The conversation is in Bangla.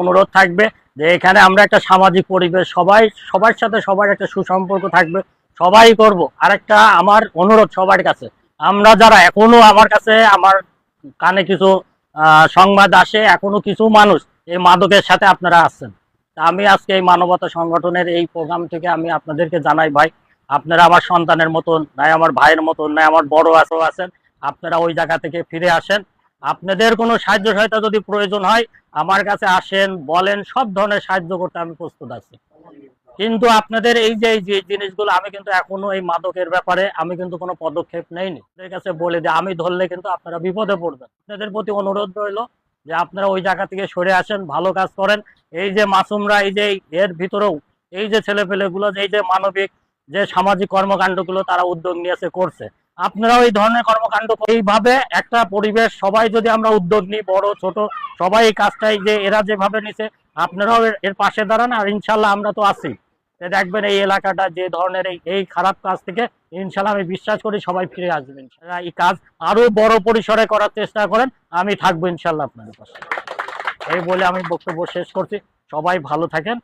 অনুরোধ থাকবে যে এখানে আমরা একটা সামাজিক পরিবেশ, সবাই, সবার সাথে সবার একটা সুসম্পর্ক থাকবে, সবাই করব। আরেকটা আমার অনুরোধ সবার কাছে, আমরা যারা এখনও আমার কাছে আমার কানে কিছু সংবাদ আসে, এখনও কিছু মানুষ এই মাদকের সাথে আপনারা আছেন। আমি আজকে এই মানবতা সংগঠনের এই প্রোগ্রাম থেকে আমি আপনাদেরকে জানাই, ভাই, আপনারা আমার সন্তানের মতন, নাই আমার ভাইয়ের মতন, নাই আমার বড় আছেও আছেন, আপনারা ওই জায়গা থেকে ফিরে আসেন। আপনাদের কোনো সাহায্য সহায়তা যদি প্রয়োজন হয়, আমার কাছে আসেন, বলেন, সব ধরনের সাহায্য করতে আমি প্রস্তুত আছি। কিন্তু আপনাদের এই যে যে জিনিসগুলো, আমি কিন্তু এখনও এই মাদকের ব্যাপারে আমি কিন্তু কোনো পদক্ষেপ নেইনি। আপনাদের কাছে বলে যে, আমি ধরলে কিন্তু আপনারা বিপদে পড়বেন। আপনাদের প্রতি অনুরোধ রইল যে, আপনারা ওই জায়গা থেকে সরে আসেন, ভালো কাজ করেন। এই যে মাসুমরা, এই যে এর ভিতরেও, এই যে ছেলেপেলেগুলো এই যে মানবিক যে সামাজিক কর্মকাণ্ডগুলো তারা উদ্যোগ নিয়েছে করছে আপনারাও এই ধরনের কর্মকাণ্ড এইভাবে একটা পরিবেশ, সবাই যদি আমরা উদ্যোগ নিই, বড়, ছোট, সবাই এই কাজটাই যে এরা যেভাবে নিছে, আপনারাও এর- পাশে দাঁড়ান আর ইনশাল্লাহ আমরা তো আছি। দেখবেন এই এলাকাটা যে ধরনের এই খারাপ কাজ থেকে ইনশাল্লাহ আমি বিশ্বাস করি সবাই ফিরে আসবেন এই কাজ আরও বড় পরিসরে করার চেষ্টা করেন, আমি থাকব ইনশাল্লাহ আপনাদের পাশে। এই বলে আমি বক্তব্য শেষ করছি। সবাই ভালো থাকেন।